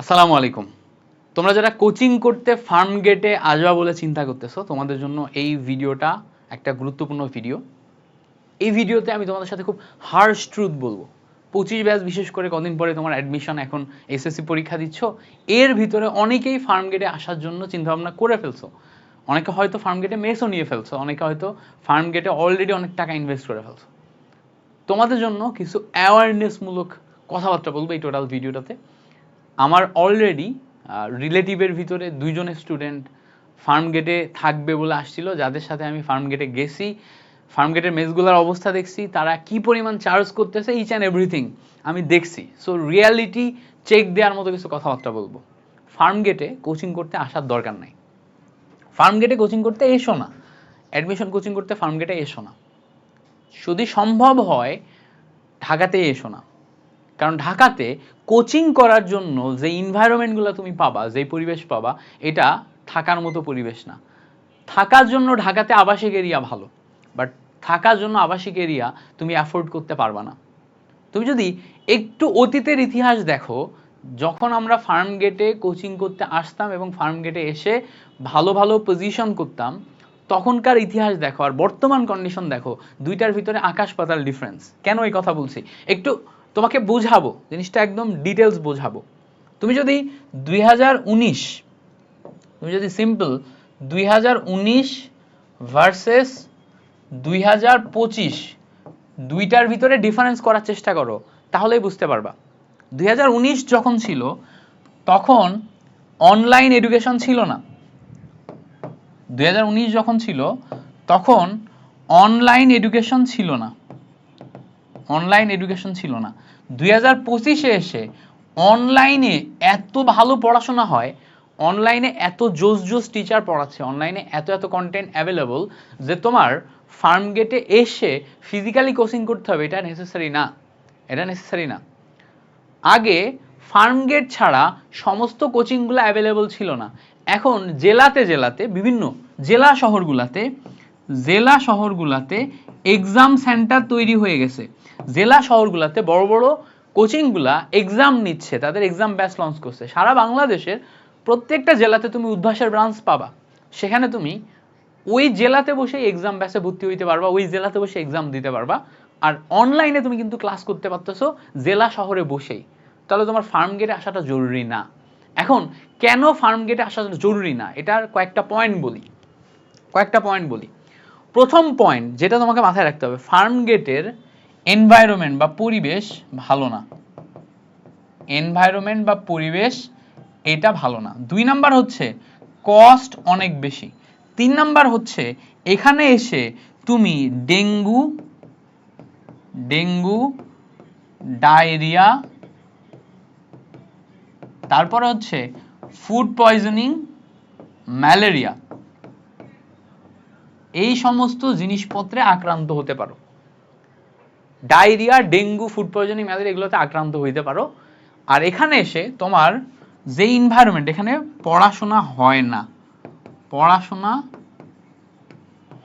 আসসালামু আলাইকুম। তোমরা যারা কোচিং করতে ফার্ম গেটে আসবা বলে চিন্তা করতেছো, তোমাদের জন্য এই ভিডিওটা একটা গুরুত্বপূর্ণ ভিডিও এই ভিডিওতে আমি তোমাদের সাথে খুব হার্শ ট্রুথ বলব। পঁচিশ ব্যাচ বিশেষ করে কদিন পরে তোমার অ্যাডমিশন এখন এসএসসি পরীক্ষা দিচ্ছ, এর ভিতরে অনেকেই ফার্ম গেটে আসার জন্য চিন্তাভাবনা করে ফেলছো। অনেকে হয়তো ফার্ম গেটে মেসও নিয়ে ফেলছো, অনেকে হয়তো ফার্ম গেটে অলরেডি অনেক টাকা ইনভেস্ট করে ফেলছো। তোমাদের জন্য কিছু অ্যাওয়ারনেসমূলক কথাবার্তা বলব এই টোটাল ভিডিওটাতে আমার অলরেডি রিলেটিভের ভিতরে দুইজন স্টুডেন্ট ফার্ম গেটে থাকবে বলে আসছিল, যাদের সাথে আমি ফার্ম গেটে গেছি ফার্ম গেটের মেসগুলোর অবস্থা দেখছি, তারা কি পরিমাণ চার্জ করতেছে ইচ অ্যান্ড এভরিথিং আমি দেখছি। সো রিয়ালিটি চেক দেওয়ার মতো কিছু কথাবার্তা বলব। ফার্ম গেটে কোচিং করতে আসার দরকার নাই। ফার্ম গেটে কোচিং করতে এসো না। অ্যাডমিশন কোচিং করতে ফার্ম গেটে এসো না। যদি সম্ভব হয়, ঢাকাতেই এসো না। কারণ ঢাকাতে কোচিং করার জন্য যে ইনভায়রনমেন্টগুলো তুমি পাবা, যে পরিবেশ পাবা, এটা থাকার মতো পরিবেশ না। থাকার জন্য ঢাকাতে আবাসিক এরিয়া ভালো বাট থাকার জন্য আবাসিক এরিয়া তুমি অ্যাফোর্ড করতে পারবা না। তুমি যদি একটু অতীতের ইতিহাস দেখো, যখন আমরা ফার্ম গেটে কোচিং করতে আসতাম এবং ফার্ম গেটে এসে ভালো ভালো পজিশন করতাম, তখনকার ইতিহাস দেখো আর বর্তমান কন্ডিশন দেখো, দুইটার ভিতরে আকাশ পাতাল ডিফারেন্স কেন এই কথা বলছি? একটু তোমাকে বোঝাবো, জিনিসটা একদম ডিটেলস বোঝাবো। তুমি যদি দুই হাজার উনিশ, তুমি যদি সিম্পল দুই হাজার উনিশ ভার্সেস দুই দুইটার ভিতরে ডিফারেন্স করার চেষ্টা করো, তাহলেই বুঝতে পারবা। দুই হাজার উনিশ যখন ছিল, তখন অনলাইন এডুকেশন ছিল না। দুই হাজার উনিশ যখন ছিল, তখন অনলাইন এডুকেশন ছিল না। অনলাইন এডুকেশন ছিল না। দুই হাজার পঁচিশে এসে অনলাইনে এত ভালো পড়াশোনা হয় অনলাইনে এত জোস জোস টিচার পড়াচ্ছে অনলাইনে এত এত কন্টেন্ট অ্যাভেলেবল যে তোমার ফার্ম গেটে এসে ফিজিক্যালি কোচিং করতে হবে, এটা নেসেসারি না। এটা নেসেসারি না। আগে ফার্ম গেট ছাড়া সমস্ত কোচিংগুলো অ্যাভেলেবল ছিল না। এখন জেলাতে জেলাতে, বিভিন্ন জেলা শহরগুলাতে জেলা শহরগুলাতে এক্সাম সেন্টার তৈরি হয়ে গেছে। জেলা শহরগুলাতে বড় বড় কোচিংগুলা এক্সাম নিচ্ছে, তাদের এক্সাম ব্যাচ লঞ্চ করছে। সারা বাংলাদেশের প্রত্যেকটা জেলাতে তুমি উদ্ভাসের ব্রাঞ্চ পাবা। সেখানে তুমি ওই জেলাতে বসে এক্সাম ব্যাচে ভর্তি হইতে পারবা, ওই জেলাতে বসে এক্সাম দিতে পারবা। আর অনলাইনে তুমি কিন্তু ক্লাস করতে পারতেছো জেলা শহরে বসেই। তাহলে তোমার ফার্ম গেটে আসাটা জরুরি না। এখন কেন ফার্ম গেটে আসা জরুরি না? এটার কয়েকটা পয়েন্ট বলি। কয়েকটা পয়েন্ট বলি। প্রথম পয়েন্ট যেটা তোমাকে মাথায় রাখতে হবে ফার্ম গেটের এনভায়রনমেন্ট বা পরিবেশ ভালো না। এনভায়রনমেন্ট বা পরিবেশ এটা ভালো না। দুই নাম্বার হচ্ছে কস্ট অনেক বেশি। তিন নাম্বার হচ্ছে এখানে এসে তুমি ডেঙ্গু ডেঙ্গু, ডায়রিয়া, তারপর হচ্ছে ফুড পয়জনিং ম্যালেরিয়া এই সমস্ত জিনিসপত্রে আক্রান্ত হতে পারো। Diarrhoea, dengue, food poisoning malaria এগুলোতে আক্রান্ত হইতে পারো। আর এখানে এসে তোমার যে ইনভায়রনমেন্ট এখানে পড়াশোনা হয় না। পড়াশোনা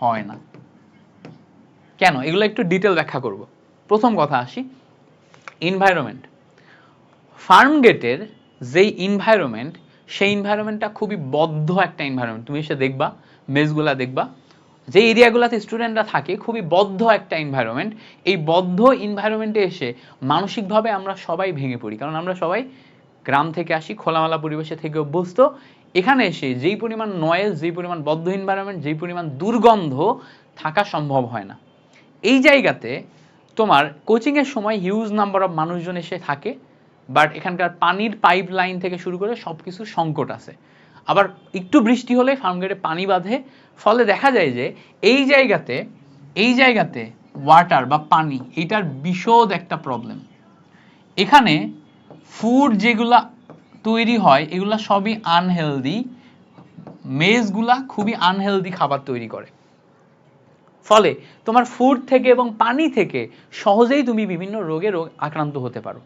হয় না। কেন? এগুলো একটু ডিটেল ব্যাখ্যা করব। প্রথম কথা আসি। ইনভায়রনমেন্ট ফার্ম গেটের যেই ইনভায়রনমেন্ট সেই ইনভায়রনমেন্টটা খুবই বদ্ধ একটা ইনভায়রনমেন্ট তুমি এসে দেখবা, মেসগুলা দেখবা। যে এরিয়াগুলোতে স্টুডেন্টরা থাকে, খুবই বদ্ধ একটা এনভায়রনমেন্ট এই বদ্ধ এনভায়রনমেন্টে এসে মানসিকভাবে আমরা সবাই ভেঙে পড়ি। কারণ আমরা সবাই গ্রাম থেকে আসি, খোলামেলা পরিবেশে থেকে অভ্যস্ত। এখানে এসে যেই পরিমাণ নয়েজ যেই পরিমাণ বদ্ধ এনভায়রনমেন্ট যেই পরিমাণ দুর্গন্ধ থাকা সম্ভব হয় না। এই জায়গাতে তোমার কোচিংয়ের সময় হিউজ নাম্বার অফ মানুষজন এসে থাকে বাট এখানকার পানির পাইপ লাইন থেকে শুরু করে সব কিছু সংকট আছে। আবার একটু বৃষ্টি হলে ফার্মগেটে পানি বাঁধে। ফলে দেখা যায় যে এই জায়গাতে এই জায়গাতে ওয়াটার বা পানি, এইটার বিশদ একটা প্রবলেম এখানে ফুড যেগুলা তৈরি হয়, এগুলা সবই আনহেলদি মেজগুলা খুবই আনহেলদি খাবার তৈরি করে। ফলে তোমার ফুড থেকে এবং পানি থেকে সহজেই তুমি বিভিন্ন রোগে রোগ আক্রান্ত হতে পারো।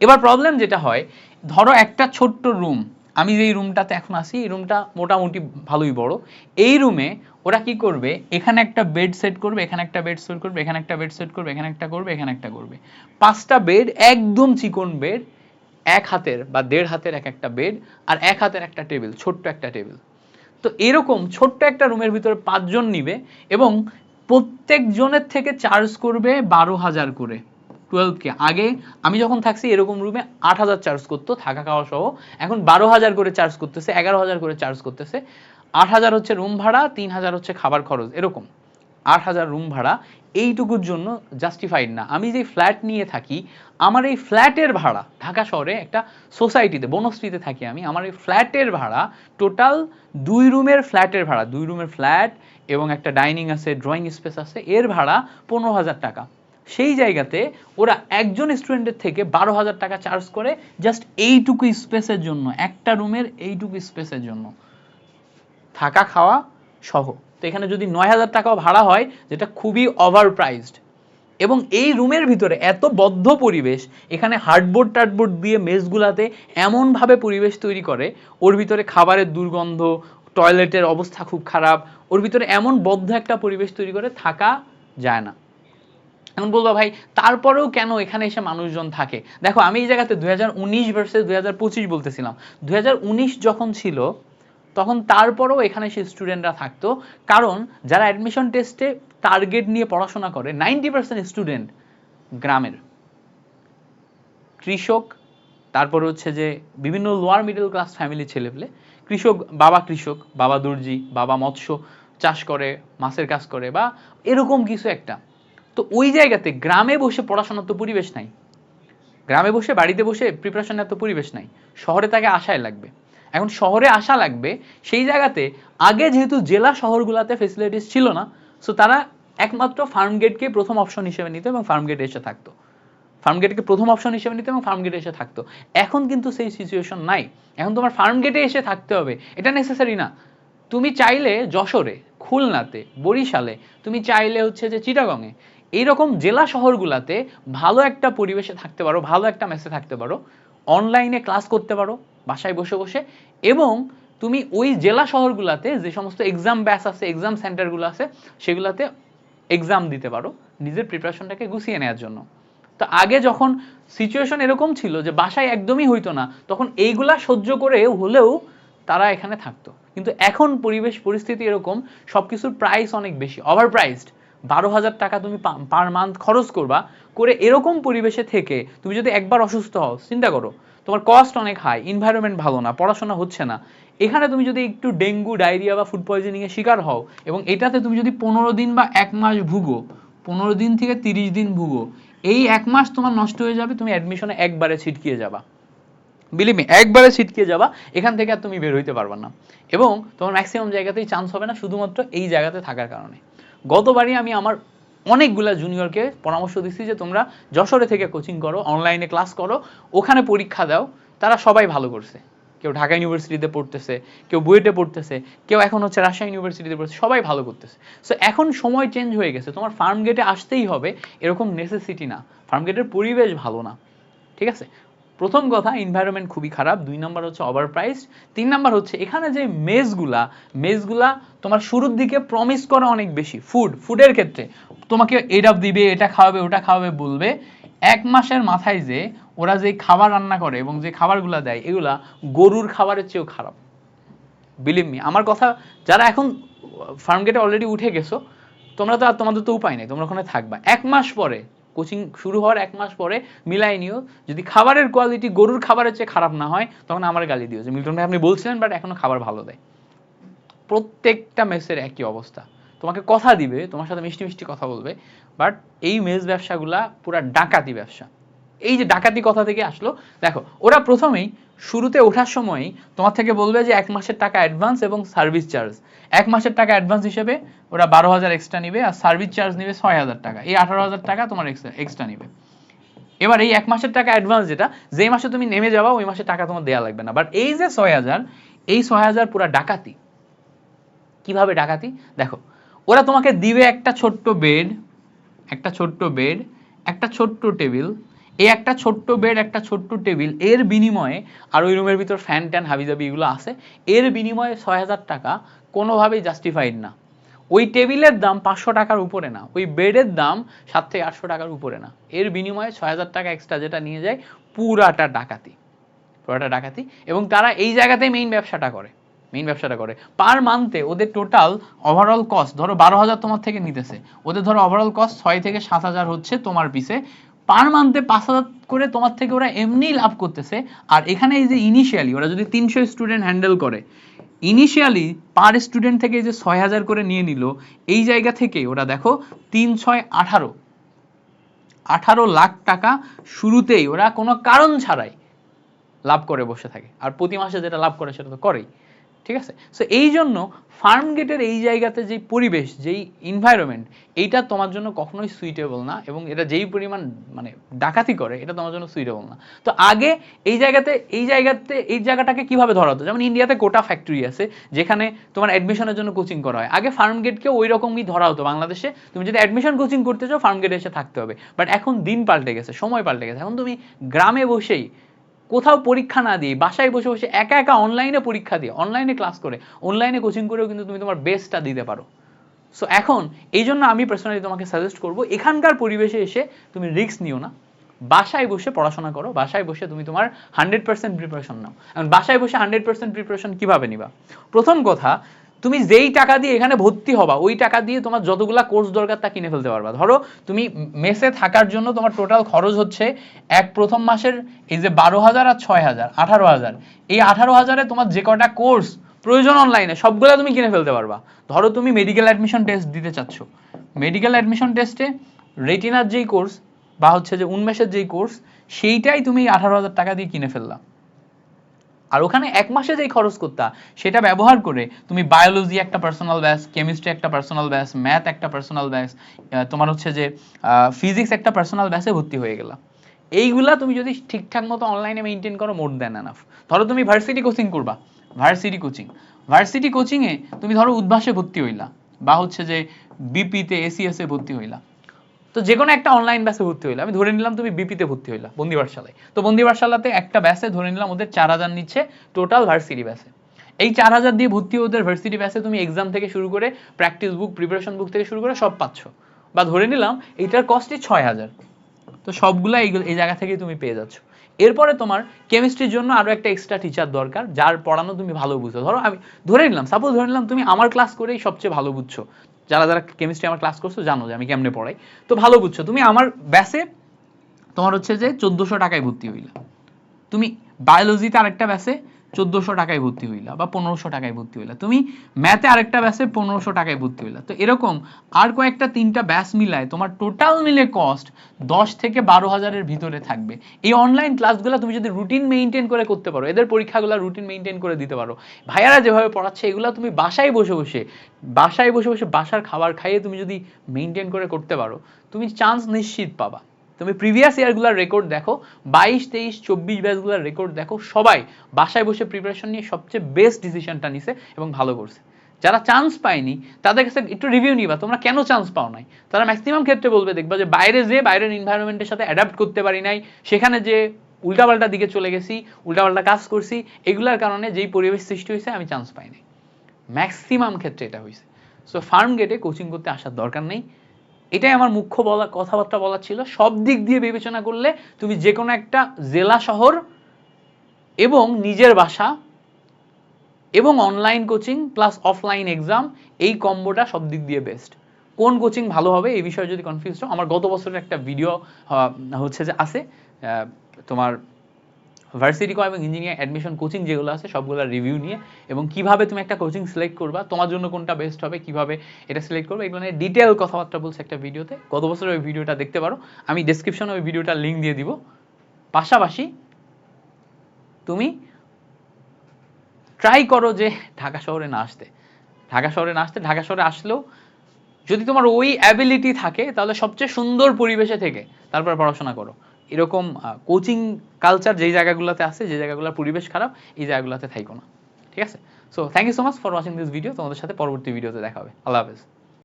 এবার প্রবলেম যেটা হয়, ধরো একটা ছোট্ট রুম আমি যেই রুমটাতে এখন আছি, এই রুমটা মোটামুটি ভালোই বড়। এই রুমে ওরা কি করবে? এখানে একটা বেড সেট করবে, এখানে একটা বেড সেট করবে, এখানে একটা বেড সেট করবে, এখানে একটা করবে, এখানে একটা করবে। পাঁচটা বেড একদম চিকন বেড এক হাতের বা দেড় হাতের এক একটা বেড আর এক হাতের একটা টেবিল ছোট্ট একটা টেবিল তো এরকম ছোট্ট একটা রুমের ভিতরে পাঁচজন নিবে এবং প্রত্যেক জনের থেকে চার্জ করবে বারো হাজার করে। Twelve K. আগে আমি যখন থাকছি এরকম রুমে আট হাজার চার্জ করতো থাকা খাওয়া সহ। এখন বারো হাজার করে চার্জ করতেছে, এগারো হাজার করে চার্জ করতেছে। আট হাজার হচ্ছে রুম ভাড়া, তিন হাজার হচ্ছে খাবার খরচ, এরকম। আট হাজার রুম ভাড়া, এইটুকুর জন্য জাস্টিফাইড না। আমি যে ফ্ল্যাট নিয়ে থাকি, আমার এই ফ্ল্যাটের ভাড়া, ঢাকা শহরে একটা সোসাইটিতে বনশ্রীতে থাকি আমি, আমার এই ফ্ল্যাটের ভাড়া টোটাল দুই রুমের ফ্ল্যাটের ভাড়া, দুই রুমের ফ্ল্যাট এবং একটা ডাইনিং আছে ড্রয়িং স্পেস আছে, এর ভাড়া পনেরো হাজার টাকা। সেই জায়গাতে ওরা একজন স্টুডেন্টের থেকে বারো হাজার টাকা চার্জ করে জাস্ট এইটুকু স্পেসের জন্য, একটা রুমের এইটুকু স্পেসের জন্য। থাকা, খাওয়া সহ। তো এখানে যদি নয় হাজার টাকাও ভাড়া হয়, যেটা খুবই ওভার প্রাইসড এবং এই রুমের ভিতরে এত বদ্ধ পরিবেশ, এখানে হার্ডবোর্ড টার্ডবোর্ড দিয়ে মেসগুলাতে এমনভাবে পরিবেশ তৈরি করে, ওর ভিতরে খাবারের দুর্গন্ধ টয়লেটের অবস্থা খুব খারাপ, ওর ভিতরে এমন বদ্ধ একটা পরিবেশ তৈরি করে থাকা যায় না। এখন বলব ভাই, তারপরেও কেন এখানে এসে মানুষজন থাকে? দেখো, আমি এই জায়গাতে দুই হাজার উনিশ ভার্সেস দুই হাজার পঁচিশ বলতেছিলাম। দুই হাজার উনিশ যখন ছিল, তখন তারপরেও এখানে সে স্টুডেন্টরা থাকতো। কারণ, যারা অ্যাডমিশন টেস্টে টার্গেট নিয়ে পড়াশোনা করে, নাইনটি পার্সেন্ট স্টুডেন্ট গ্রামের। কৃষক, তারপর হচ্ছে যে বিভিন্ন লোয়ার মিডল ক্লাস ফ্যামিলির ছেলেপেলে কৃষক, বাবা কৃষক, বাবা দর্জি, বাবা মৎস্য, চাষ করে, মাছের কাজ করে বা এরকম কিছু একটা। তো ওই জায়গাতে গ্রামে বসে পড়াশোনার তো পরিবেশ নাই। গ্রামে বসে, বাড়িতে বসে প্রিপারেশনের তো পরিবেশ নাই। শহরে তাকে আশায় লাগবে। এখন শহরে আসা লাগবে, সেই জায়গাতে আগে যেহেতু জেলা শহরগুলোতে ফেসিলিটিস ছিল না সো তারা একমাত্র ফার্ম গেটকে প্রথম অপশন হিসেবে নিত এবং ফার্ম গেটে এসে থাকতো। ফার্ম গেটকে প্রথম অপশন হিসেবে নিত এবং ফার্ম গেটে এসে থাকতো। এখন কিন্তু সেই সিচুয়েশন নাই। এখন তোমার ফার্ম গেটে এসে থাকতে হবে। এটা নেসেসারি না। তুমি চাইলে যশোরে, খুলনাতে, বরিশালে, তুমি চাইলে হচ্ছে যে চিটাগংয়ে এইরকম জেলা শহরগুলাতে ভালো একটা পরিবেশে থাকতে পারো, ভালো একটা মেসে থাকতে পারো অনলাইনে ক্লাস করতে পারো, বাসায় বসে বসে, এবং তুমি ওই জেলা শহরগুলাতে যে সমস্ত এক্সাম ব্যাস আছে এক্সাম সেন্টারগুলো আছে, সেগুলাতে এক্সাম দিতে পারো, নিজের প্রিপারেশনটাকে গুছিয়ে নেওয়ার জন্য। তো আগে যখন সিচুয়েশন এরকম ছিল যে বাসায় একদমই হইতো না, তখন এইগুলা সহ্য করে হলেও তারা এখানে থাকতো। কিন্তু এখন পরিবেশ, পরিস্থিতি এরকম, সবকিছুর প্রাইস অনেক বেশি ওভার প্রাইসড বারো হাজার টাকা তুমি পার মান্থ খরচ করবা, করে এরকম পরিবেশে থেকে তুমি যদি একবার অসুস্থ হও, চিন্তা করো, তোমার কস্ট অনেক হাই এনভায়রনমেন্ট ভালো না, পড়াশোনা হচ্ছে না। এখানে তুমি যদি একটু ডেঙ্গু, ডায়রিয়া বা ফুড পয়জনিং এর শিকার হও, এবং এটাতে তুমি যদি পনেরো দিন বা এক মাস ভুগো, পনেরো দিন থেকে তিরিশ দিন ভুগো, এই এক মাস তোমার নষ্ট হয়ে যাবে, তুমি অ্যাডমিশনে একবারে ছিটকিয়ে যাবা। বিলিমি একবারে ছিটকে যাবা, এখান থেকে আর তুমি বের হইতে পারবা না। এবং তোমার ম্যাক্সিমাম জায়গাতেই চান্স হবে না, শুধুমাত্র এই জায়গাতে থাকার কারণে। গতবারই আমি আমার অনেকগুলা জুনিয়রকে পরামর্শ দিচ্ছি যে তোমরা যশোরে থেকে কোচিং করো অনলাইনে ক্লাস করো, ওখানে পরীক্ষা দাও, তারা সবাই ভালো করছে। কেউ ঢাকা ইউনিভার্সিটিতে পড়তেছে, কেউ বুয়েটে পড়তেছে, কেউ এখন হচ্ছে রাজশাহী ইউনিভার্সিটিতে পড়ছে সবাই ভালো করতেছে। সো এখন সময় চেঞ্জ হয়ে গেছে, তোমার ফার্ম গেটে আসতেই হবে, এরকম নেসেসিটি না। ফার্ম গেটের পরিবেশ ভালো না, ঠিক আছে? প্রথম কথা এনভায়রনমেন্ট খুবই খারাপ, দুই নাম্বার হচ্ছে ওভার প্রাইস তিন নাম্বার হচ্ছে এখানে যে মেসগুলা মেসগুলা তোমার শুরুর দিকে প্রমিস করা অনেক বেশি। ফুড ফুডের ক্ষেত্রে। তোমাকে এটা দিবে, এটা খাওয়াবে, ওটা খাওয়াবে বলবে, এক মাসের মাথায় যে ওরা যে খাবার রান্না করে এবং যে খাবারগুলা দেয়, এগুলা গরুর খাবারের চেয়েও খারাপ। বিলিভ মি আমার কথা, যারা এখন ফার্ম গেটে অলরেডি উঠে গেছো, তোমরা তো আর তোমাদের তো উপায় নেই, তোমরা ওখানে থাকবা। এক মাস পরে কোচিং শুরু হওয়ার এক মাস পরে মিলাই নিও। যদি খাবারের কোয়ালিটি গরুর খাবারের চেয়ে খারাপ না হয়, তখন আমার গালি দিও যে, মিল্টন ভাই, আপনি বলছিলেন বাট এখনও খাবার ভালো দেয়। প্রত্যেকটা মেসের একই অবস্থা। তোমাকে কথা দিবে, তোমার সাথে মিষ্টি মিষ্টি কথা বলবে বাট এই মেস ব্যবসাগুলা পুরা ডাকাতি ব্যবসা। এই যে ডাকাতি কথা থেকে আসলো, দেখো, ওরা প্রথমেই শুরুতে ওঠার সময় তোমার থেকে বলবে যে এক মাসের টাকা অ্যাডভান্স এবং সার্ভিস চার্জ এক মাসের টাকা অ্যাডভান্স হিসেবে ওরা বারো হাজার এক্সট্রা নিবে আর সার্ভিস চার্জ নিবে ছয় হাজার টাকা। এই আঠারো হাজার টাকা তোমার এক্সট্রা নিবে। এবার এই এক মাসের টাকা অ্যাডভান্স যেটা যেই মাসে তুমি নেমে যাবা, ওই মাসে টাকা তোমার দেওয়া লাগবে না। বাট এই যে ছয় হাজার, এই ছয় হাজার পুরা ডাকাতি। কীভাবে ডাকাতি? দেখো, ওরা তোমাকে দিবে একটা ছোট্ট বেড একটা ছোট্ট বেড একটা ছোট্ট টেবিল এই একটা ছোট্ট বেড একটা ছোট্ট টেবিলের বিনিময়ে, আর ওই রুমের ভিতর ফ্যান ট্যান হাবিজাবি এগুলো আছে, এর বিনিময়ে ছয় হাজার টাকা কোনোভাবেই জাস্টিফাইড না। ওই টেবিলের দাম পাঁচশো টাকার উপরে না, ওই বেডের দাম সাত থেকে আটশো টাকার উপরে না। এর বিনিময়ে ছয় হাজার টাকা এক্সট্রা যেটা নিয়ে যায় পুরাটা ডাকাতি, পুরোটা ডাকাতি। এবং তারা এই জায়গাতেই মেইন ব্যবসাটা করে মেইন ব্যবসাটা করে। পার মান্থে ওদের টোটাল ওভারঅল কস্ট ধরো বারো হাজার তোমার থেকে নিতেছে, ওদের ধরো ওভারঅল কস্ট ছয় থেকে সাত হাজার হচ্ছে তোমার পিছে পার মান্থে পাঁচ হাজার করে তোমার থেকে ওরা এমনিই লাভ করতেছে। আর এখানে এই যে ইনিশিয়ালি ওরা যদি তিনশো স্টুডেন্ট হ্যান্ডেল করে ইনিশিয়ালি পার স্টুডেন্ট থেকে যে ছয় হাজার করে নিয়ে নিল, এই জায়গা থেকে ওরা দেখো তিন ছয় আঠারো আঠারো লাখ টাকা শুরুতেই ওরা কোনো কারণ ছাড়াই লাভ করে বসে থাকে। আর প্রতি মাসে যেটা লাভ করে সেটা তো করেই। ঠিক আছে? সো এই জন্য ফার্ম গেটের এই জায়গাতে যে পরিবেশ, যেই এনভায়রনমেন্ট এইটা তোমার জন্য কখনোই সুইটেবল না এবং এটা যেই পরিমাণ মানে ডাকাতি করে, এটা তোমার জন্য সুইটেবল না। তো আগে এই জায়গাতে এই জায়গাতে, এই জায়গাটাকে কীভাবে ধরা হতো? যেমন ইন্ডিয়াতে কোটা ফ্যাক্টরি আছে, যেখানে তোমার অ্যাডমিশনের জন্য কোচিং করা হয়। আগে ফার্ম গেটকে ওই রকমই ধরা হতো বাংলাদেশে। তুমি যদি অ্যাডমিশন কোচিং করতে চাও ফার্ম গেটে এসে থাকতে হবে। বাট এখন দিন পাল্টে গেছে, সময় পাল্টে গেছে। এখন তুমি গ্রামে বসেই কোথাও পরীক্ষা না দিয়ে, বাসায় বসে বসে একা একা অনলাইনে পরীক্ষা দিয়ে অনলাইনে ক্লাস করে অনলাইনে কোচিং করেও কিন্তু তুমি তোমার বেস্টটা দিতে পারো। সো এখন এই জন্য আমি পার্সোনালি তোমাকে সাজেস্ট করব, এখানকার পরিবেশে এসে তুমি রিস্ক নিও না। বাসায় বসে পড়াশোনা করো, বাসায় বসে তুমি তোমার হান্ড্রেড পার্সেন্ট প্রিপারেশন নাও। এখন বাসায় বসে হান্ড্রেড পার্সেন্ট প্রিপারেশন কীভাবে নিবা? প্রথম কথা তুমি যেই টাকা দিয়ে এখানে ভর্তি হবা, ওই টাকা দিয়ে তোমার যতগুলা কোর্স দরকার তা কিনে ফেলতে পারবা। ধরো, তুমি মেসে থাকার জন্য তোমার টোটাল খরচ হচ্ছে এক প্রথম মাসের এই যে বারো হাজার আর ছয় হাজার, আঠারো হাজার। এই আঠারো হাজারে তোমার যে কটা কোর্স প্রয়োজন অনলাইনে সবগুলো তুমি কিনে ফেলতে পারবা। ধরো, তুমি মেডিকেল অ্যাডমিশন টেস্ট দিতে চাচ্ছ। মেডিকেল অ্যাডমিশন টেস্টে রেটিনার যেই কোর্স বা হচ্ছে যে উন্মেষের যেই কোর্স সেইটাই তুমি আঠারো হাজার টাকা দিয়ে কিনে ফেললা। আর ওখানে এক মাসে যেই খরচ করতা, সেটা ব্যবহার করে তুমি বায়োলজি একটা পার্সোনাল ব্যাচ কেমিস্ট্রি একটা পার্সোনাল ব্যাচ ম্যাথ একটা পার্সোনাল ব্যাচ তোমার হচ্ছে যে ফিজিক্স একটা পার্সোনাল ব্যাচে ভর্তি হয়ে গেলা। এইগুলা তুমি যদি ঠিকঠাক মতো অনলাইনে মেনটেন করো মোর দেন এনাফ ধরো তুমি ভার্সিটি কোচিং করবা ভার্সিটি কোচিং ভার্সিটি কোচিংয়ে তুমি ধরো উদ্ভাসে ভর্তি হইলা, বা হচ্ছে যে বিপিতে এসিএস ভর্তি হইলা। তো যে কোনো একটা অনলাইন ব্যাচে ভর্তি হইলা। আমি ধরে নিলাম তুমি বিপিতে ভর্তি হইলা বন্দিবারশালায় তো বন্দিবারশালাতে একটা ব্যাচে ধরে নিলাম ওদের চার হাজার নিচ্ছে টোটাল ভার্সিটি ব্যাচে এই চার হাজার দিয়ে ভর্তি ওদের ভার্সিটি ব্যাচে তুমি এক্সাম থেকে শুরু করে প্র্যাকটিস বুক প্রিপারেশন বুক থেকে শুরু করে সব পাচ্ছ। বা ধরে নিলাম এইটার কস্টই ছয় হাজার। তো সবগুলা এই এই জায়গা থেকেই তুমি পেয়ে যাচ্ছ। এরপরে তোমার কেমিস্ট্রির জন্য আরও একটা এক্সট্রা টিচার দরকার, যার পড়ানো তুমি ভালো বুঝো। ধরো আমি ধরে নিলাম সাপোজ ধরে নিলাম তুমি আমার ক্লাস করেই সবচেয়ে ভালো বুঝছ। যারা যারা কেমিস্ট্রি আমার ক্লাস করছ জানো যে আমি কেমনে পড়াই। তো ভালো বুঝছ, তুমি আমার ব্যাসে তোমার হচ্ছে যে চোদ্দোশো টাকায় ভর্তি হইলা। তুমি বায়োলজিতে আরেকটা ব্যাসে চোদ্দোশো টাকায় ভর্তি হইলা বা পনেরোশো টাকায় ভর্তি হইলা। তুমি ম্যাথে আরেকটা ব্যাসে পনেরোশো টাকায় ভর্তি হইলা। তো এরকম আর কয়েকটা তিনটা ব্যাস মিলায় তোমার টোটাল মিলে কস্ট দশ থেকে বারো হাজারের ভিতরে থাকবে। এই অনলাইন ক্লাসগুলো তুমি যদি রুটিন মেনটেন করে করতে পারো, এদের পরীক্ষাগুলো রুটিন মেনটেন করে দিতে পারো। ভাইয়ারা যেভাবে পড়াচ্ছে, এগুলো তুমি বাসায় বসে বসে, বাসায় বসে বসে বাসার খাবার খাইয়ে তুমি যদি মেনটেন করে করতে পারো, তুমি চান্স নিশ্চিত পাবা। তুমি প্রিভিয়াস ইয়ারগুলোর রেকর্ড দেখো, বাইশ, তেইশ, চব্বিশ ব্যাচগুলোর রেকর্ড দেখো, সবাই বাসায় বসে প্রিপারেশন নিয়ে সবচেয়ে বেস্ট ডিসিশনটা নিছে এবং ভালো করছে। যারা চান্স পায়নি, তাদের কাছে একটু রিভিউ নিবা, তোমরা কেন চান্স পাও নাই? তারা ম্যাক্সিমাম ক্ষেত্রে বলবে, দেখবা যে বাইরে যে বাইরের এনভায়রনমেন্টের সাথে অ্যাডাপ্ট করতে পারি নাই, সেখানে যে উল্টাপাল্টা দিকে চলে গেছি, উল্টাপাল্টা কাজ করছি, এগুলার কারণে যেই পরিবেশ সৃষ্টি হয়েছে, আমি চান্স পাইনি। ম্যাক্সিমাম ক্ষেত্রে এটা হয়েছে সো ফার্ম গেটে কোচিং করতে আসার দরকার নেই। এটাই আমার মুখ্য বলা, কথাবার্তা বলা ছিল। সব দিক দিয়ে বিবেচনা করলে তুমি যে কোনো একটা জেলা, শহর এবং নিজের বাসা এবং online coaching plus offline exam এই কম্বোটা সব দিক দিয়ে বেস্ট কোন কোচিং ভালো হবে এই বিষয়ে যদি কনফিউজ হও, আমার গত বছরের একটা ভিডিও হচ্ছে যে আছে তোমার ভার্সিটি কম এবং ইঞ্জিনিয়ারিং অ্যাডমিশন কোচিং যেগুলো আছে সবগুলোর রিভিউ নিয়ে এবং কীভাবে তুমি একটা কোচিং সিলেক্ট করবা, তোমার জন্য কোনটা বেস্ট হবে, কীভাবে এটা সিলেক্ট করবে এগুলো নিয়ে ডিটেল কথাবার্তা বলছে একটা ভিডিওতে গত বছরের ওই ভিডিওটা দেখতে পারো। আমি ডেসক্রিপশনে ওই ভিডিওটার লিঙ্ক দিয়ে দিব। পাশাপাশি তুমি ট্রাই করো যে ঢাকা শহরে না আসতে। ঢাকা শহরে না আসতে, ঢাকা শহরে আসলেও যদি তোমার ওই অ্যাবিলিটি থাকে, তাহলে সবচেয়ে সুন্দর পরিবেশে থেকে তারপর পড়াশোনা করো। এরকম কোচিং কালচার যেই জায়গাগুলোতে আছে, যে জায়গাগুলোর পরিবেশ খারাপ, এই জায়গাগুলোতে থাইকো না, ঠিক আছে? So thank you so much for watching this video তোমাদের সাথে পরবর্তী ভিডিওতে দেখা হবে। আল্লাহ হাফেজ।